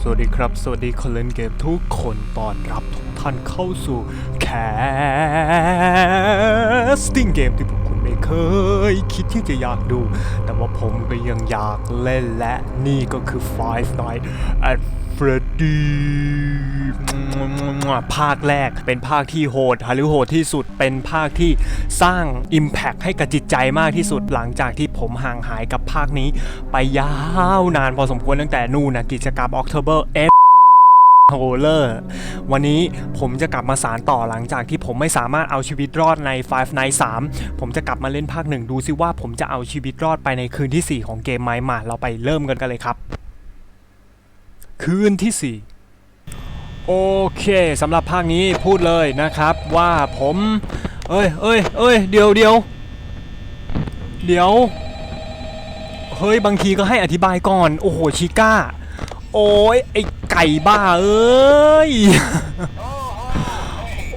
สวัสดีครับ สวัสดีคนเล่นเกมทุกคนต้อนรับทุกท่านเข้าสู่แคสติ้งเกมที่พวกคุณไม่เคย คิดที่จะอยากดู แต่ว่าผมก็ยังอยากเล่นและนี่ก็คือ Five Nights at Freddy ภาคแรกเป็นภาคที่โหดหรือโหดที่สุดเป็นภาคที่สร้าง Impact ให้กับจิตใจมากที่สุดหลังจากที่ผมห่างหายกับภาคนี้ ไปยาวนานพอสมควรตั้งแต่นู่นนะกิจกรรม October F โฮเลอร์วันนี้ผมจะกลับมาสารต่อหลังจากที่ผมไม่สามารถเอาชีวิตรอดใน Five Nights 3ผมจะกลับมาเล่นภาคหนึ่งดูซิว่าผมจะเอาชีวิตรอดไปในคืนที่ 4 ของเกมไหมมา เราไปเริ่มกันกันเลยครับ คืนที่ 4 โอเคสำหรับภาคนี้พูดเลยนะครับว่าผม เอ้ยเอ้ยเอ้ยเดี๋ยวเดี๋ยวเดี๋ยว เฮ้ยบางทีก็ให้อธิบายก่อน โอ้โหชิก้า โอ้ยไอไก่บ้าเอ้ย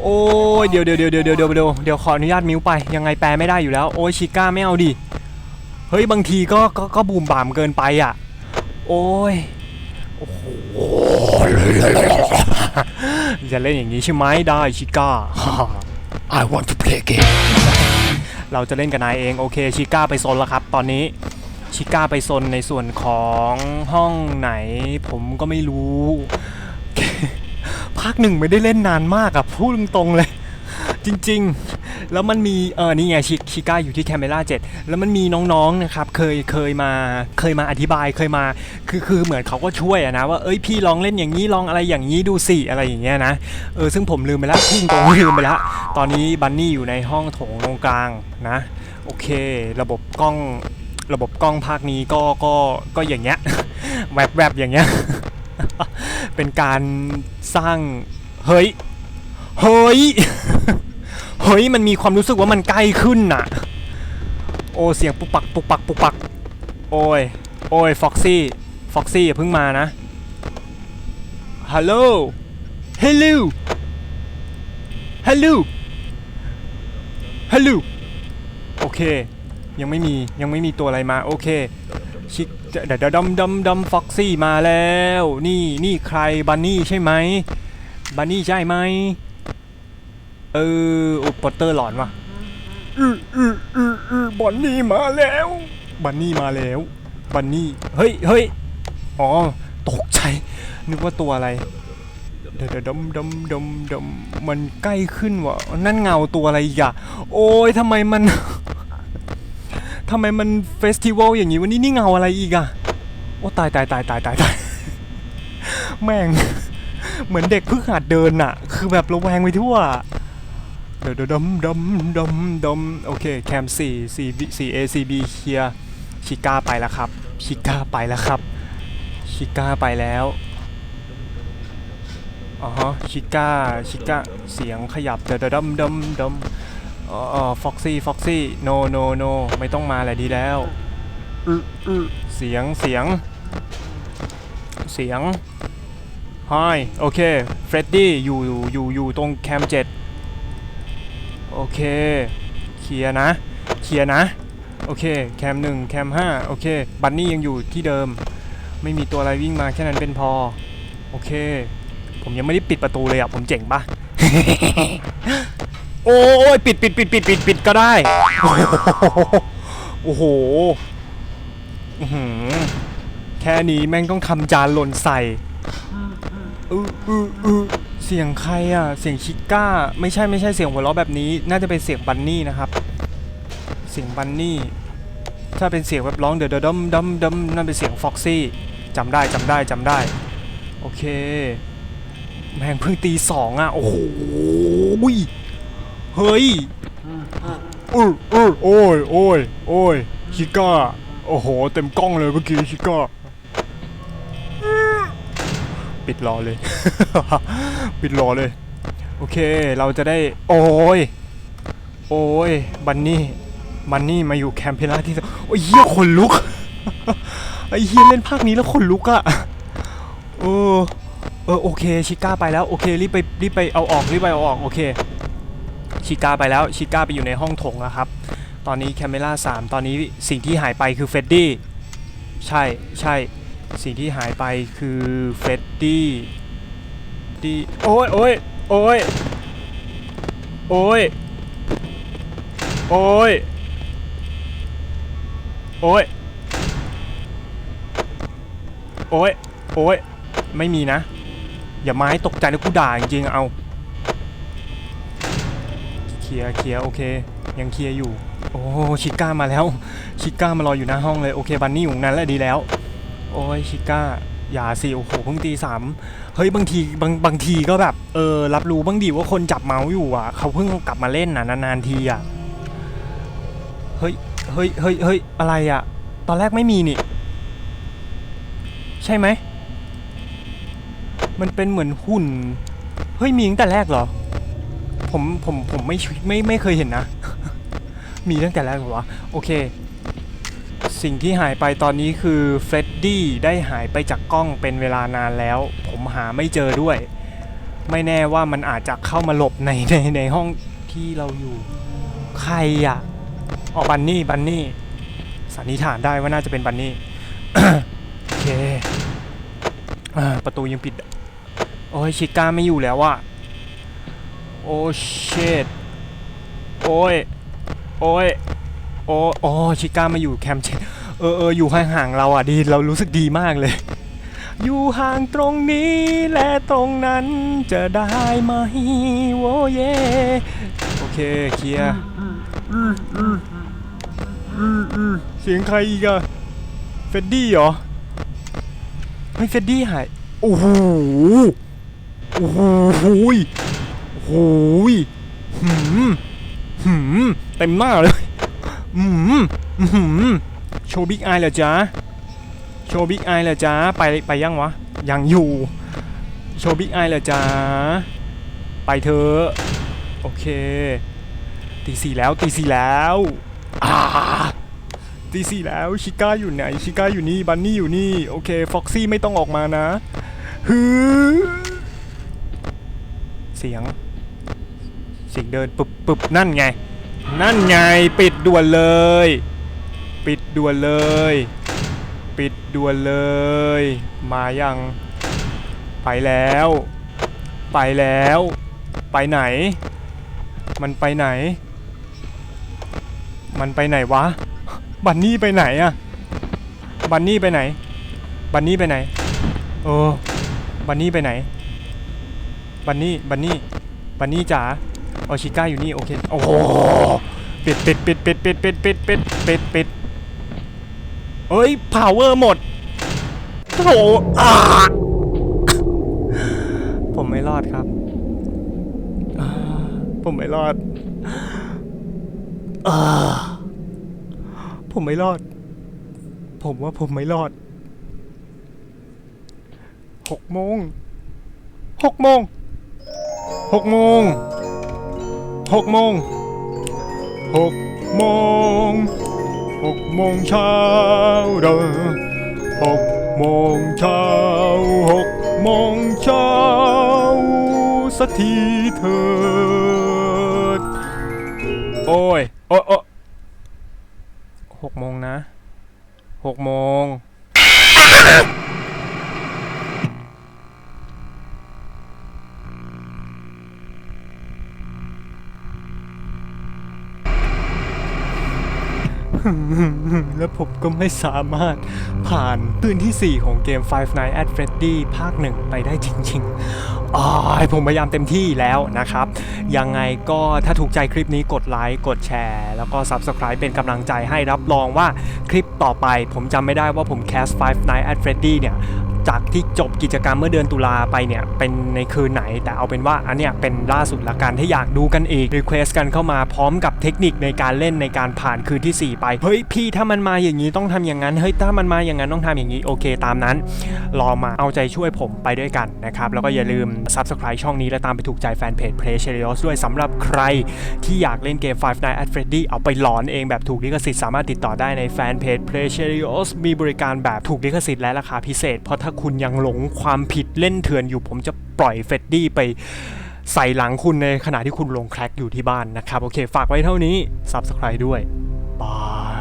โอ้ยเดี๋ยวเดี๋ยวเดี๋ยวเดี๋ยวเดี๋ยวเดี๋ยวเดี๋ยวขออนุญาตมิวไปยังไงแปลไม่ได้อยู่แล้ว โอ้ยชิก้าไม่เอาดิ เฮ้ยบางทีก็ก็ก็บูมบามเกินไปอะ โอ้ย โอ้โหจะเล่นอย่างนี้ใช่ไหมได้ชิก้า I want to play game เราจะเล่นกับนายเอง โอเคชิก้าไปโซนแล้วครับ ตอนนี้ชิก้าไปโซนในส่วนของห้องไหน ผมก็ไม่รู้ ภาคหนึ่งไม่ได้เล่นนานมากอะพูดตรงๆเลย จริง ๆ แล้วมันมีเออนี่ไงชิชิก้าอยู่ที่แคมเมล่า7แล้วมันมีน้องๆนะครับเคยเคยมาเคยมาอธิบายเคยมาคือคือเหมือนเขาก็ช่วยอะนะว่าเอ้ยพี่ลองเล่นอย่างนี้ลองอะไรอย่างนี้ดูสิอะไรอย่างเงี้ยนะเออซึ่งผมลืมไปแล้วพุ่งตรงลืมไปแล้วตอนนี้บันนี่อยู่ในห้องโถงตรงกลางนะโอเค ระบบกล้องระบบกล้องภาคนี้ก็ก็ก็อย่างเงี้ยแวบๆอย่างเงี้ยเป็นการสร้างเฮ้ยเฮ้ย เฮ้ยมันมีความรู้สึกว่ามันใกล้ขึ้นน่ะ โอ้เสียงปุกปักปุกปักปุกปัก โอ้ย โอ้ยฟ็อกซี่ ฟ็อกซี่อย่าเพิ่งมานะ ฮัลโหล ฮัลโหล ฮัลโหล ฮัลโหล โอเค ยังไม่มียังไม่มีตัวอะไรมา โอเคชิคเดี๋ยวเดี๋ยวดำดำดำฟ็อกซี่มาแล้ว นี่นี่ใครบันนี่ใช่ไหมบันนี่ใช่ไหม เออโอปอตเตอร์หลอนว่ะอืออืออืออือบันนี่มาแล้ว บันนี่มาแล้ว บันนี่ เฮ้ยเฮ้ยอ๋อ ตกใจ นึกว่าตัวอะไร เดี๋ยวเดี๋ยวดำดำดำดำมันใกล้ขึ้นว่ะ นั่นเงาตัวอะไรอีกอะโอ้ยทำไมมัน ทำไมมันเฟสติวัลอย่างนี้วันนี้นี่เงาอะไรอีกอะ โอ้ตายตายตายตายตายตายแม่ง เหมือนเด็กเพิ่งหัดเดินอะคือแบบระแวงไปทั่ว เดี๋ยวเดี๋ยวดำดำดำดำโอเคแคมสี่สี่สี่เอซีบีเคลียชิก้าไปแล้วครับชิก้าไปแล้วครับชิก้าไปแล้วอ๋อฮะชิก้าชิก้าเสียงขยับเดี๋ยวเดี๋ยวดำดำดำอ๋อฟ็อกซี่ฟ็อกซี่โนโนโนไม่ต้องมาแหละดีแล้วเสียงเสียง เสียงฮายโอเคเฟรดดี้อยู่อยู่อยู่ตรงแคมเจ็ด โอเค เคลียร์นะ เคลียร์นะ โอเค แคมหนึ่งแคมห้าโอเค บันนี่ยังอยู่ที่เดิม ไม่มีตัวอะไรวิ่งมาแค่นั้นเป็นพอ โอเค ผมยังไม่ได้ปิดประตูเลยอะ ผมเจ๋งปะโอ้ยปิดปิดปิดปิดปิดปิดก็ได้ โอ้โหอื้อหือแค่นี้แม่งต้องทำจานหล่นใส่อืออืออือเสียงใครอะ เสียงชิก้า ไม่ใช่ไม่ใช่เสียงหัวเราะแบบนี้ น่าจะเป็นเสียงบันนี่นะครับ เสียงบันนี่ ถ้าเป็นเสียงแบบร้องเดือเดอดัมดมดมนั่นเป็นเสียงฟ็อกซี่จำได้จำได้จำได้ โอเค แม่งเพิ่งตีสองอะ โอ้โหเฮ้ยอืออือโอ้ยโอ้ยโอ้ยชิก้า โอ้โห เต็มกล้องเลยเมื่อกี้ชิก้า ปิดรอเลย ปิดรอเลย โอเค เราจะได้ โอ้ย โอ้ย บันนี่ บันนี่มาอยู่แคมเปญล่าที่สองโอ้ยเหี้ยขนลุก ไอ้เฮียเล่นภาคนี้แล้วขนลุกอะเออ เออ โอเค ชิก้าไปแล้ว โอเค รีบไป รีบไปเอาออก รีบไปเอาออก โอเค ชิก้าไปแล้ว ชิก้าไปอยู่ในห้องโถงแล้วครับ ตอนนี้แคมเมล่า3ตอนนี้สิ่งที่หายไปคือเฟดดี้ ใช่ ใช่ สิ่งที่หายไปคือเฟดดี้ ดีโอ้ยโอ้ยโอ้ยโอ้ยโอ้ยโอ้ยโอ้ยโอ้ยไม่มีนะ อย่ามาให้ตกใจนะกูด่าจริงๆเอาเคลียร์เคลียร์โอเค ยังเคลียร์อยู่ โอ้ชิก้ามาแล้ว ชิก้ามารออยู่หน้าห้องเลย โอเค บันนี่อยู่ตรงนั้นแหละดีแล้ว โอ้ยชิก้า อย่าสิโอ้โหเพิ่งตีสามเฮ้ยบางทีบางบางทีก็แบบเออรับรู้บ้างดีว่าคนจับเมาส์อยู่อะ เขาเพิ่งกลับมาเล่นน่ะนานๆทีอะเฮ้ยเฮ้ยเฮ้ยเฮ้ยอะไรอะ ตอนแรกไม่มีนี่ ใช่ไหมมันเป็นเหมือนหุ่น เฮ้ยมีตั้งแต่แรกเหรอ ผมผมผมไม่ไม่ไม่เคยเห็นนะ มีตั้งแต่แรกเหรอโอเค สิ่งที่หายไปตอนนี้คือเฟรดดี้ได้หายไปจากกล้องเป็นเวลานานแล้ว ผมหาไม่เจอด้วย ไม่แน่ว่ามันอาจจะเข้ามาหลบในในในห้องที่เราอยู่ ใครอะอ๋อบันนี่บันนี่สันนิษฐานได้ว่าน่าจะเป็นบันนี่โอเคอประตูยังปิด โอ้ยชิก้าไม่อยู่แล้วอะโอ้เชดโอ้ยโอ้ย โอ้โอชิก้ามาอยู่แคมป์เเออเอออยู่ห่างๆเราอะดีเรารู้สึกดีมากเลย อยู่ห่างตรงนี้และตรงนั้นจะได้ไหมโวเยโอเคเคลียร์เสียงใครอีกอะเฟดดี้เหรอเฮ้ยเฟดดี้หายโอ้โหโอ้โหโอ้โหยหืมหืมเต็มหน้าเลย หืมหืมโชว์บิ๊กไอเหรอจ๊ะ โชว์บิ๊กไอเหรอจ๊ะ ไปไปยังวะ ยังอยู่ โชว์บิ๊กไอเหรอจ๊ะ ไปเถอะ โอเค ตีสี่แล้วตีสี่แล้วอ่าตีสี่แล้วชิก้าอยู่ไหน ชิก้าอยู่นี่ บันนี่อยู่นี่ โอเค ฟ็อกซี่ไม่ต้องออกมานะฮือเสียง เสียงเดินปุบปุบนั่นไง นั่นไงปิดด่วนเลย ปิดด่วนเลย ปิดด่วนเลย มายัง ไปแล้ว ไปแล้ว ไปไหน มันไปไหน มันไปไหนวะ บันนี่ไปไหนอะบันนี่ไปไหน บันนี่ไปไหนเออบันนี่ไปไหน บันนี่ บันนี่ บันนี่จ๋า ออชิก้าอยู่นี่โอเคโอ้โหปิดปิดปิดปิดปิดปิดปิดปิดปิดปิดเอ้ยพาวเวอร์หมดโถอ่าผมไม่รอดครับ ผมไม่รอดอผมไม่รอด ผมว่าผมไม่รอดหกโมงหกโมงหกโมง หกโมงหกโมงหกโมงเช้าเด้อหกโมงเช้าหกโมงเช้าสักทีเถิดโอ้ยโอ้ยโอ้ยหกโมงนะหกโมง และผมก็ไม่สามารถผ่านตื่นที่ 4 ของเกม Five Nights at Freddy ภาคหนึ่งไปได้จริงๆอ้ายผมพยายามเต็มที่แล้วนะครับ ยังไงก็ถ้าถูกใจคลิปนี้กดไลค์ กดแชร์ แล้วก็ Subscribe เป็นกำลังใจให้รับรองว่าคลิปต่อไปผมจำไม่ได้ว่าผมแคส Five Nights at Freddy เนี่ย จากที่จบกิจกรรมเมื่อเดือนตุลาไปเนี่ย เป็นในคืนไหน แต่เอาเป็นว่าอันเนี้ยเป็นล่าสุดละกันถ้าอยากดูกันอีกรีเควสกันเข้ามาพร้อมกับเทคนิคในการเล่นในการผ่านคืนทีสี่4 ไป เฮ้ยพี่ถ้ามันมาอย่างนี้ต้องทำอย่างนั้นเฮ้ยถ้ามันมาอย่างนั้นต้องทำอย่างนี้โอเคตามนั้น รอมาเอาใจช่วยผมไปด้วยกันนะครับแล้วก็อย่าลืม Subscribe ช่องนี้และตามไปถูกใจแฟนเพจ Play c h e r i o s ด้วยสำหรับใครที่อยากเล่นเกม Five Nights at Freddy เอาไปหลอนเองแบบถูกลิขสิทธิ์สามารถติดต่อได้ในแฟนเพจ Play c h e r i o s มีบริการแบบถูกลิขสิทธิ์และราคาพิเศษเพราะถ้าคุณยังหลงความผิดเล่นเถื่อนอยู่ ผมจะปล่อยเฟดดี้ไปใส่หลังคุณในขณะที่คุณลงแคร็กอยู่ที่บ้านนะครับ โอเค ฝากไว้เท่านี้ Subscribe ด้วย บาย